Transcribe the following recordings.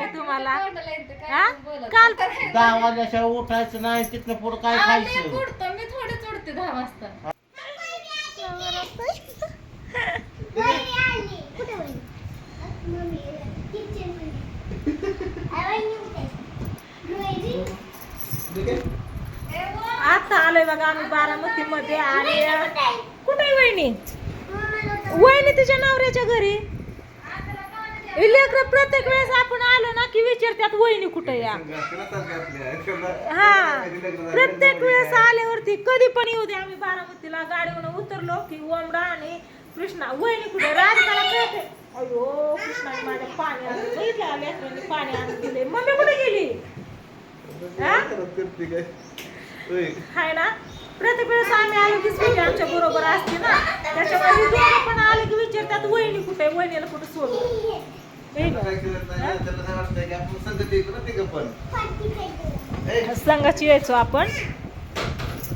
लागले तुम्हाला? हा? काल दहा वाजल्याशिवाय उठायचं नाही तिथनं पुढं काय खायचं? मी थोडेच दहा वाजता. आता आलोय बघा आम्ही बारामती मध्ये आणि कुठे आहे वहिनी? वहिनी तिच्या नवऱ्याच्या घरी? लेकर प्रत्येक वेळेस आपण आलो ना की विचारतात वहिनी कुठे या? हा. प्रत्येक वेळेस आल्यावरती कधी पण येऊ दे. आम्ही बारामतीला गाडीवरून उतरलो की ओमडा आणि कृष्णा वहिनी कुठे? राजकाला कळते अयो कृष्णाने माझ्या पाणी आणलं बघितलं लेकरांनी पाणी आणून दिले मम्मी कुठे गेली? हाय ना? प्रत्येक वेळेस आम्ही आलो की स्वीटी आमच्या बरोबर असते ना. त्याच्यामुळे दोघं पण आले की विचारतात वहिनी कुठे वहिनीला कुठे सोडू? संघाची यायचो आपण.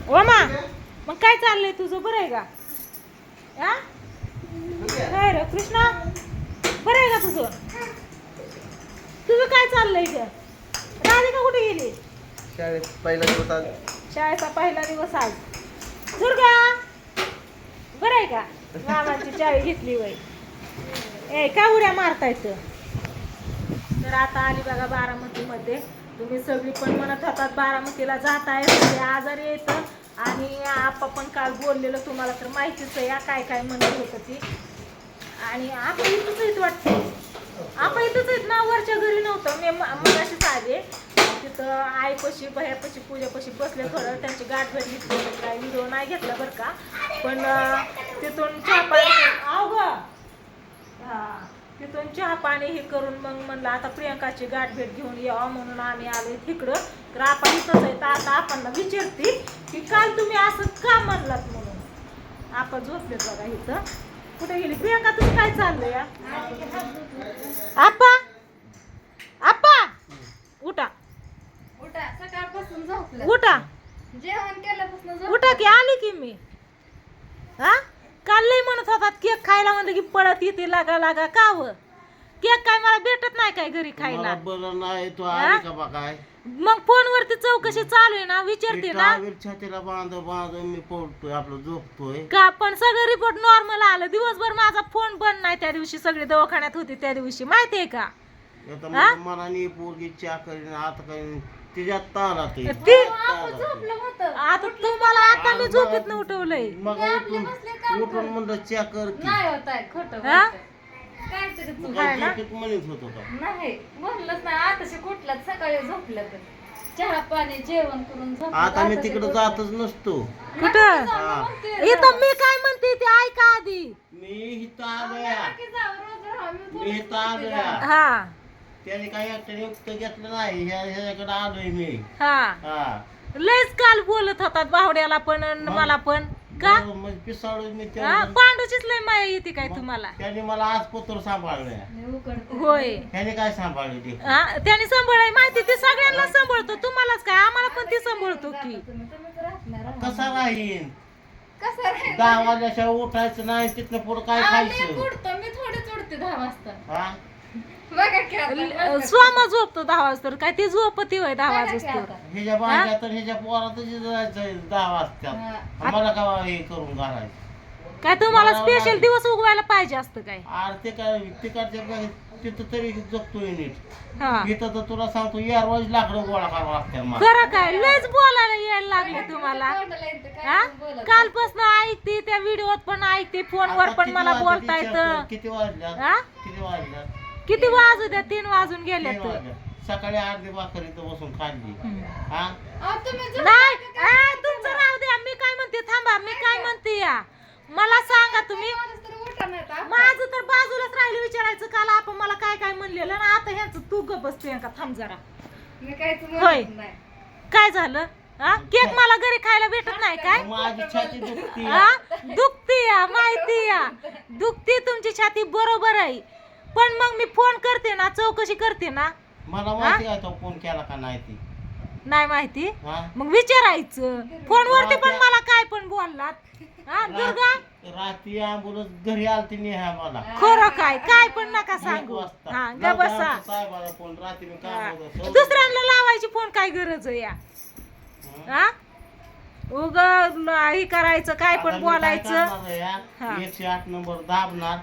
ओमा मग काय चाललंय तुझं? बरं आहे का? हा? काय रे कृष्णा? बरं आहे का तुझं? तुझं काय चाललंय ग राधिका कुठे गेली? शाळेत पहिला दिवस आज. शाळेचा पहिला दिवस आज. दुर्गा बरं आहे का? मामाची चावी घेतली वय ए का उड्या मारतायत? तर आता आली बघा बारामतीमध्ये. तुम्ही सगळी पण म्हणत होतात बारामतीला जात आहे म्हणजे आजारी येतं आणि आपा पण काल बोललेलं तुम्हाला तर माहितीच आहे या काय काय म्हणत होतं ती. आणि आपण इथंच येत वाटते. आपण इथंच येत ना वरच्या घरी नव्हतं. मी मगाशीच आले. तिथं आईपाशी भयापाशी पूजापशी बसले थोडं. त्यांची गाठ भेटली काय व्हिडिओ नाही घेतला बरं का. पण तिथून चहा पाणी आव हा तिथून चहा पाणी हे करून मग म्हणलं आता प्रियंकाची गाठ भेट घेऊन यावं म्हणून आम्ही आलो तिकडं. तर आपण इथंच आहे तर आता आपण विचारते की काल तुम्ही असं का म्हणलात म्हणून? आपण झोपलेत बघा इथं. कुठे गेली? प्रियंका तुझं काय चाललंय या? आप्पा! आप्पा! उठा. उठा सकाळपासून झोपलं. उठा. जेवण केल्यापासून उठा की आली की मी? हा? काल लई म्हणत होतात केक खायला म्हणलं की पळत येते लागा लागा का व? केक काय मला भेटत नाही काय घरी खायला. बरं नाही तू हा? आली का बा काय? मग फोनवरती चौकशी चालू आहे ना विचारते ना. छातीला बांध बांध मी पडतोय आपलं झोपतोय. का पण सगळं रिपोर्ट नॉर्मल आलं. दिवसभर माझा फोन बंद नाही त्या दिवशी सगळे दवाखान्यात होते त्या दिवशी माहितीये का? आता हा? मनाने पोरगी चा करीन आता करीन तिच्यात तारा ते ती आपण झोपलं होतं. आता तुम्हाला आता मी झोपेत न उठवलंय. मग उठून उठून म्हणलं चा कर की. नाही होत आहे खोटं हा? बोलतोय. काहीतरी मग चूक काय आहे ना? झोपेत म्हणत होतो का नाही म्हणलंच नाही. आताशी कुठलाच सकाळी झोपलं तर चहा पाणी जेवण करून झोपलं आता मी आताशी तिकडे कुठलं. जातच नसतो. कुठं? हा. म्हणते इथं मी काय म्हणते ते ऐका आधी. मी इथं आलोया. की जाऊ रोज राहा, मी मी थोडीच इथं आलोया. हा. त्याने काही युक्त घेतलं नाही. ह्या ह्याच्याकडे आलोय मी. हा. हा. लयच काल बोलत होतात बावड्याला पण अन मग? मला पण. का? मग पिसाळून मी हा, पांडूचीच लय माया येते काय तुम्हाला? त्याने मला आज पत्र सांभाळलंय. मी उकडते. होय. त्याने काय सांभाळले ते? हा, त्याने सांभाळाय माहिती ते सगळ्यांना सांभाळतो. तुम्हालाच काय? आम्हाला पण ते सांभाळतो की. कसा राहीन? कसं राहील? दहा वाजल्याशिवाय उठायचं नाही तिथनं पुढं काय खायचं? मी थोडीच उठते दहा वाजता. हा? बघा की आता. स्वामा झोपतो दहा वाजता काय ते झोपती होय दहा बघा की वाजता आता. ह्याच्या बाज्या तर ह्याच्या पोरात जायचं दहा वाजतात हा. आम्हाला का हे करून घालायचं? काय तुम्हाला मला स्पेशल. दिवस उगवायला पाहिजे असतं काय? अरे ते काय तिकडच्या बाई- तिथं तरी जगतोय नीट. हा. इथं तर तुला सांगतो या रोज लाकडं गोळा करावं लागतं मला. खरं काय? लयच बोलायला यायला लागले तुम्हाला. तोंडाला येतं, काय? हा? पण बोलत. कालपासून ऐकते त्या व्हिडिओत पण ऐकते फोनवर आता पण किती मला वाजले बोलता कर, येतं. किती वाजल्यात हा? किती वाजल्यात किती वाजू द्या? तीन वाजून गेले तीन वाजल्यात. सकाळी अर्धी भाकर इथं बसून खाल्ली. हा? अहो, तुम्ही झोप- नाही ए, तुमचं राहू द्या. मी काय म्हणते थांबा. मी काय म्हणते या? मला सांगा तुम्ही. तर तर. माझं तर बाजूलाच राहिलं विचारायचं. काल आपण मला काय काय म्हणलेलं ना आता ह्याचं तू ग बसते का थांब जरा. होय. म्हणत नाही. काय झालं? हा? केक मला घरी खायला भेटत नाही काय? माझी छाती दुखती हा? दुखती या माहिती या दुखती तुमची छाती. बरोबर आहे. पण मग मी फोन करते ना चौकशी करते ना. मला माहिती आहे तो फोन केला का नाही ती. नाही माहिती? हा? मग विचारायचं. फोनवरती पण मला काय पण बोललात. हा दुर्गा? रात्री घरी आलती नेहा मला. खरं काय? काय पण नका एक सांगू. वाजता. हा ग बसा. आमच्या साहेबाला फोन. रात्री मी हा. काम होतं. दुसऱ्यांना लावायची फोन काय गरज आहे या? हा? उग हे करायचं काय पण बोलायचं. हा. एकशे आठ नंबर दाबणार.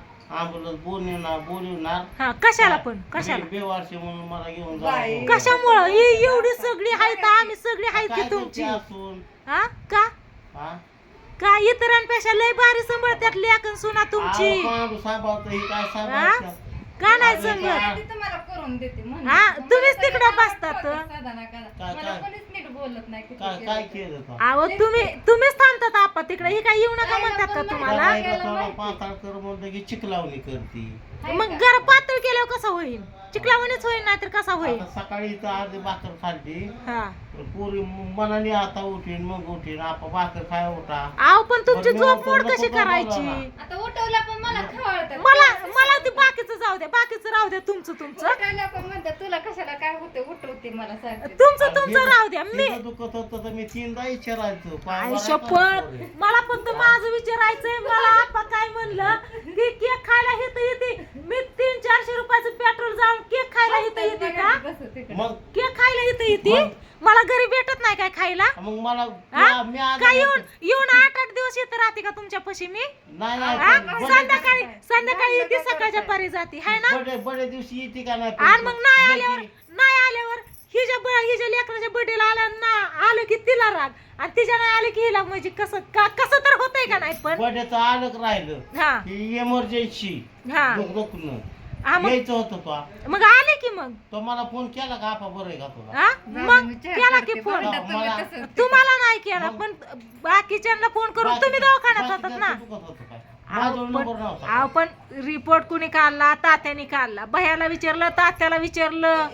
बोलवणार हा कशाला पण कशाला बेवारशी म्हणून मला घेऊन बाई. जावं. कशामुळं ही एवढी सगळी आहेत आम्ही सगळी की तुमची असून हा का हा? का इतरांपेक्षा लय भारी सांभाळत्यात लेखन सुना तुमची अहो, माणूस सांभाळतं, ही काय? सांभाळतं? का नाही सांगत काय? ती तुम्हाला करून देते म्हणून. हा, तुम्हीच तिकडे बसतात. साधा ना करा. काय- मला काय? कोणीच नीट बोलत नाही किती काय केलं काय तर. केलं तो? अहो तुम्ही तुम्हीच थांबतात आपा तिकडे ही काय येऊ नका म्हणतात का तुम्हाला करायला थोडा पाताळ कर म्हणलं की चिकलावणी करती हाय मग का? घर पातळ केल्यावर कसं होईल? चिकलावणीच होईल नाहीतर कसा होईल? आता सकाळी इथं अर्धी भाकर खाल्ली. हा. पुरी मनाने आता उठीन मग उठीन. आपण भाकर खाय उठा. अहो पण तुमची बरं, मी झोप मोड कशी. करायची. आता उठवला पण मला मला मला ते बाकीचं जाऊ द्या. बाकीचं राहू द्या तुमचं तुमचं. उठवला पण म्हणतात तुला कशाला काय होते? उठवते मला तुमचं तुमचं राहू द्या. मी तिथं दुखत होतं तर मी तीनदा विचारायचो पाय आई बरा शपथ? मला फक्त माझं विचारायचंय. मला आपा काय म्हणलं की केक खायला इथं येते मी तीन चारशे रुपयाचं पेट्रोल जाऊन केक खायला इथं येते का मग केक खायला इथं येते मला घरी भेटत नाही काय खायला मग मला हा? मी आलो काय नाही येऊन येऊन आठ आठ दिवस येत राहते का तुमच्या पशी मी? नाही हा? संध्याकाळी संध्याकाळी येते सकाळच्या पारी जाते हाय ना? बडे बडे दिवशी येते का नाही आणि मग नाही. आल्यावर नाही आल्यावर हिच्या ब हिच्या लेकराच्या बर्थडेला आल्या ना आलं की तिला राग. आणि तिच्या नाही आलं की हिला म्हणजे कसं का कसं तर होतंय का नाही पण? बड्याचं आलक राहिलं. हा. ही इमर्जन्सी हा. दुखणं हा मग? यायचं होतं तो. मग आले की मग? तो मला फोन केला का? आपा बरं आहे का तुला? हा? मग केला की फोन? मला- तुम्हाला नाही केला पण बाकीच्यांना फोन करून तुम्ही दवाखान्यात होतात ना. अहो, माझा पण अहो, रिपोर्ट कुणी काढला? तात्याने काढला. भयाला विचारलं तात्याला विचारलं.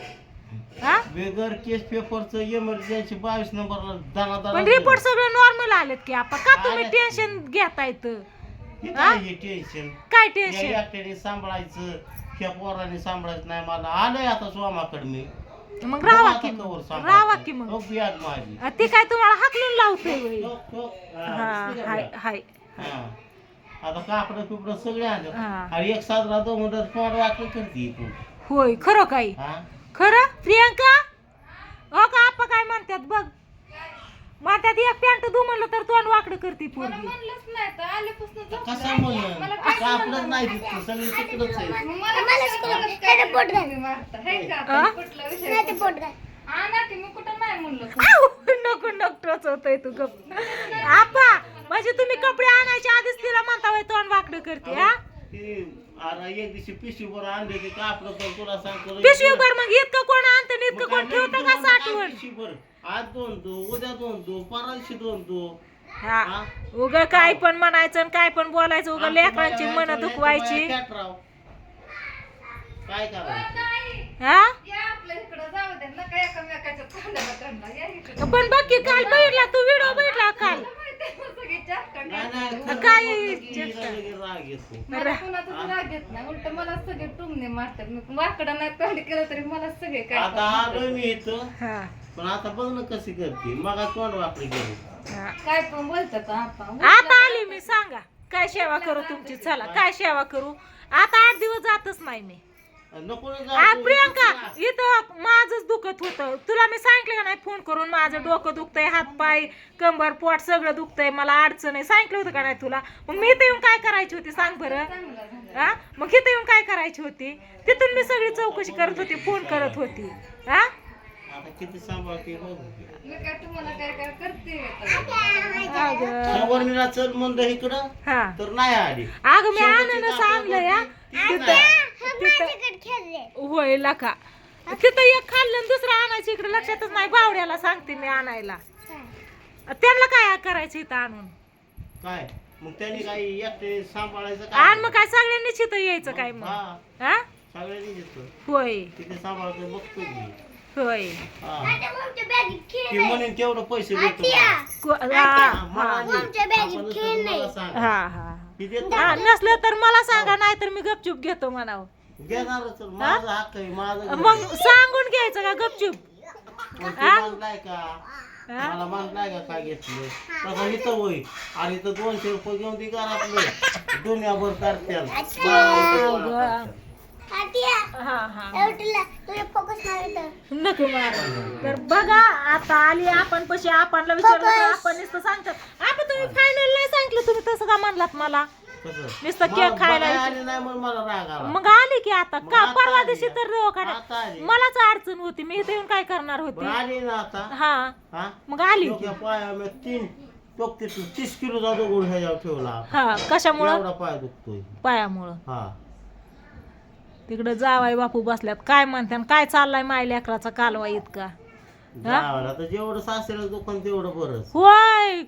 हा? बेगर केस पेपरचं इमर्जन्सी बावीस नंबरला दाना दाना पण रिपोर्ट सगळं नॉर्मल आलेत की आपण का तुम्ही आलेत. टेन्शन घेताय तर हा? टेन्शन काय टेन्शन सांभाळायचं. ह्या पोराने सांभाळायचं नाही. मला आलंय आता सोमाकडे मी. मग राहा आता की सांभाळतो. राहा की मग. माझी. अ, ती काय तुम्हाला हाकलून लावतोय वय. हा, हा दिसली का हाय बॅग? हाय. हा. आता कापड पिपड सगळे आले हा. आणि एक साजरा दोन म्हणतात तोंड वाटलं करते तू होय खरं काही हा? खरं? प्रियांका? हो का आपा काय म्हणतात बघ. म्हणतात एक पॅन्ट धू म्हणलं तर तोंड वाकडं करते मला पोरगी म्हणलंच नाही तर आल्यापासून झोपलं. कसं म्हणलं मला काय कापडच नाही. दिसत सगळी तिकडच आहे. मग मला कशाला काय तुम्ही मारता? हाय का आ? आपण कुठला विषय आणा की मी कुठं नाही म्हणलं. आऊ, नको तू गप. आपा म्हणजे तुम्ही कपडे आणायच्या आधीच तिला म्हणता वय तोंड वाकडं करते हा? ते आता एक दिवशी आणले की कापड पण तुला सांगतो पिशवी भर मग इतकं कोण आणतं आणि इतकं कोण ठेवतं का दोन साठवण. आज दोन दो उद्या दोन दो परवाशी दोन दो. हा. हा? उग काय पण म्हणायचं आणि काय पण बोलायचं उग लेकरांची मन दुखवायची. काय करायचं? हा? पण बघ की काल बघितला तू व्हिडिओ बघितला काल मला माहिती आहे, सगळी चापकान नाही, नाही, टाकतात. खरं काय राग येतो. मला राग येत नाही. उलट मला सगळे टुमणे मारतात. मी वाकडं नाही तोंड केलं तरी मला सगळे काय आता आलोय मी इथं. हा. पण आता बघ ना कशी करते. मग तोंड वापरी गेली हा. काय पण बोलतात आपण आता आली मी सांगा. काय सेवा करू तुमची? चला काय सेवा करू? आता आठ दिवस जातच नाही मी. नको ना आ, जाऊ तू. प्रियंका इथं माझंच दुखत होतं. तुला मी सांगितलं का नाही फोन करून? माझं डोकं दुखतंय हात पाय कंबर पोट सगळं दुखतंय. मला अडचण आहे. सांगितलं होतं का नाही तुला? मग मी इथं येऊन काय करायची होती सांग बरं? हा मग इथं येऊन काय करायची होती? तिथून मी सगळी चौकशी करत होती फोन करत होती. हा. आता किती सांभाळते बघ मी काय तुम्हाला काय काय करते? आता? अगं. चल म्हणलं इकडं हा. तर नाही आली. अगं मी आनंद सांगलं या. होय का तिथं एक खाल्लं आणि दुसरं आणायचं इकडे. लक्षातच नाही बावड्याला सांगते मी आणायला. त्यांना काय करायचं इथं आणून? काय? मग त्यांनी एकटे सांभाळायचं आणि मग काय सगळ्यांनीच इथं यायचं काय मग? हा. हा? सगळ्यांनी होय. तिथे सांभाळतो बघतो मी. होय. हा. ती म्हणेन तेवढं पैसे देतो मला. को- हा हा, हा मला मला सांग. हा हा. ती देतो. हा नसलं तर मला सांगा नाही तर मी गपचूप घेतो म्हणावं. घेणारच माझा हक्क आहे माझं घर मग सांगून घ्यायचं का गपचूप? मग ते म्हणलाय का? हा? मला म्हणलाय का काय घेतलं? तसं इथं होई आणि इथं दोनशे रुपये घेऊन ती घरातलं. दुनियाभर करत्याल. हा नको मारा. तर बघा आता आली आपण पशी आपणला विचारलं तर आपण नुसतं सांगतात. आपण तुम्ही फायनल नाही सांगितलं तुम्ही तसं का म्हणलात मला? नुसतं केक खायला मग आली की आता? का परवा दिवशी. तर आता दवाखान्यात आली. मलाच अडचण होती. मी इथे येऊन काय करणार होती? आली ना आता. हा. हा? मग आली. तीन तीस दगड ह्याच्यावर ठेवला. हा कशामुळं? पाय दुखतोय. पायामुळं. हा. तिकडे जावाय बापू बसल्यात. काय म्हणतात काय चाललाय माय लेकराचा कालवा इतका? जावं तर जेवढं सासऱ्याला दुकान तेवढं बरंच होय.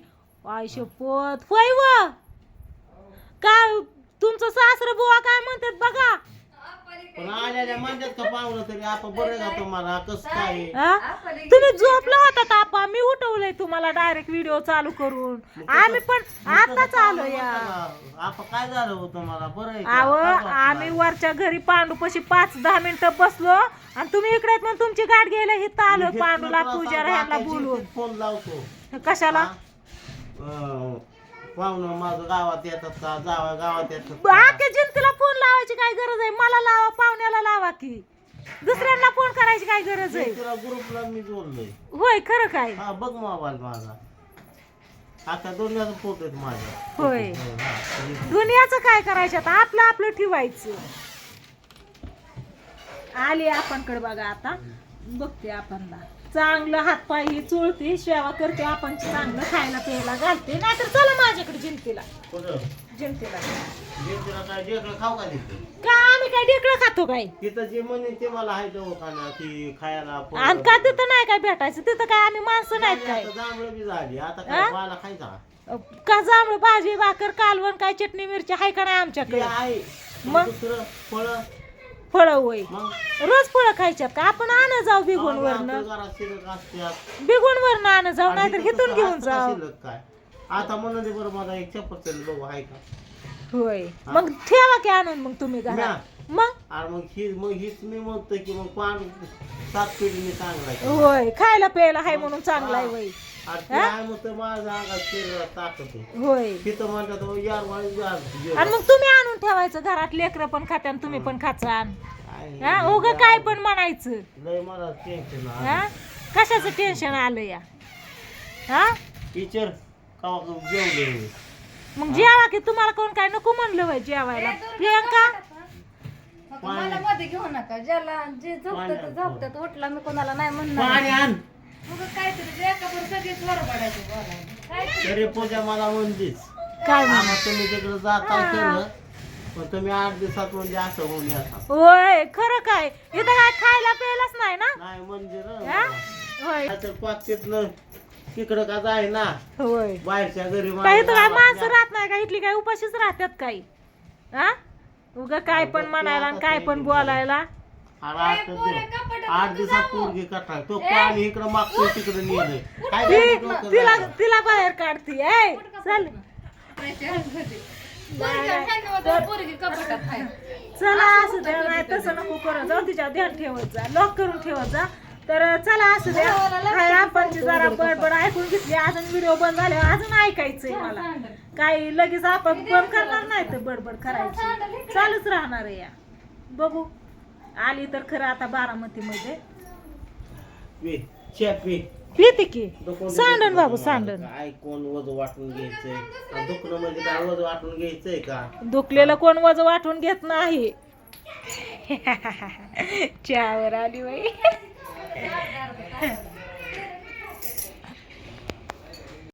आय शपथ. होय व. काय तुमचं सासर बुवा काय म्हणतात बघा? पण आलेल्या म्हणतात का पाहुणं तरी आपण बरं का तुम्हाला? कस काय? हा? तुम्ही झोपला होता आपा? मी उठवलंय तुम्हाला डायरेक्ट व्हिडिओ चालू करून. आम्ही पण आताच आलो या. आपण काय झालं होतं मला बरं आहे का? आव काय वाटलं? आम्ही वरच्या घरी पांडूपाशी पाच दहा मिनिटं बसलो. आणि तुम्ही इकडे म्हणून तुमची गाठ घ्यायला इथं आलो मी पांडूला तुला पूजा सांगतो, ह्यांना आता बोलून. फोन लावतो. कशाला? अं, पाहुणं माझं गावात येतात का? जावा गावात येतात का? जिंतीला फोन लावायची काय गरज आहे? मला लावा पाहुण्याला लावा की. दुसऱ्यांना फोन करायची काय गरज आहे? तिला ग्रुपला मी जोडलोय. होय खरं काय? हा बघ मोबाईल माझा. आता दोन्हीचा फोटो आहेत माझ्या. होय. हा, तरी- दुनियाचं काय करायचं आता? आपलं आपलं ठेवायचं. आली आपणकडे बघा आता. बघते आपणला. चांगलं हातपाय ही चोळते शेवा करते आपण चांगलं खायला प्यायला घालते. नाहीतर चला माझ्याकडे जिंतीला जिंतीला का आम्ही काय ढेकळं खातो काय? तिथं जे म्हणे ते मला आहे दवाखाना की खायला पण- आणि का तिथं नाही काय भेटायचं? तिथं काय आम्ही माणसं नाहीत काय? आता जांभळं बी झाली. आता? काय मला खायचा? का जांभळं भाजी भाकर कालवण काय चटणी मिरची आहे का नाही आमच्याकडे? आहे. मग? फळ फळं होय. मग? रोज फळं खायच्यात का? आपण आण जाऊ बिगून वरनं. घरात शिल्लक बिगून वरनं आण जाऊ आणि नाहीतर हिथून घेऊन असतं का जाऊ. शिल्लक काय? आता म्हणून दे बरं मला एक चप्पल बघू आहे का? होय. मग ठेवा की आणून मग तुम्ही घरात. म्या. मग मग ही मग हीच मी म्हणतोय की मग पान सात पिढीने चांगला आहे. होय खायला प्यायला हाय म्हणून चांगला आहे वय. होय. तिथं म्हणतात "हो, यार वाळी जा आणि मग तुम्ही आणून ठेवायचं घरात लेकरं पण खाते आणि तुम्ही पण खाचान काय हा? उग काय पण म्हणायचं. हा? कशाचं टेन्शन आलं या? हा? टीचर मग जेवा की तुम्हाला कोण काय नको म्हणलं वय जेवायला? प्रियंका? मला मध्ये घेऊ नका. ज्याला जे झोपतात झोपतात उठला मी कोणाला नाही म्हणणार. तरी पूजा मला म्हणलीच. काय म्हण- आम्हा तुम्ही तिकडे जाता केलं पण तुम्ही आठ दिवसात म्हणजे असं होऊन येतात होय खरं काय? इथं काय खायला प्यायलाच नाही ना? नाही म्हणजे हा? ना होय. तर पाचशेतलं तिकडं का जाय ना होय. बाहेरच्या घरी काय इथं काय माणूस राहत नाही का? इथली काय उपाशीच राहतात काही? हा? उग काय पण म्हणायला आणि काय पण बोलायला. आठ दिवस- आठ दिवसात पोरगी कटा तो पाणी इकडं मागतो तिकडं नेलं काय ती- झालं डोकं तिला झालं? तिला बाहेर काढती ऐ चल. चला असू द्या नाही तसं नको करत जाऊ तिच्या ध्यान ठेवत जा. लॉक करून ठेवत जा. तर चला असू द्या. हाय आपणची जरा बडबड ऐकून घेतली अजून व्हिडिओ बंद झाले अजून ऐकायचंय मला. काही लगेच आपण बंद करणार नाही तर बडबड करायची. चालूच राहणार आहे या. बघू. आली तर खरं आता बारामती मध्ये पे, च्या पे. पिते की सांडण बाबू. सांडण. कोण वज वाटून घ्यायचंय? आणि दुखणं म्हणजे काय वज वाटून घ्यायचंय का? दुखलेलं कोण वज वाटून घेत नाही. चहावर आली बाई.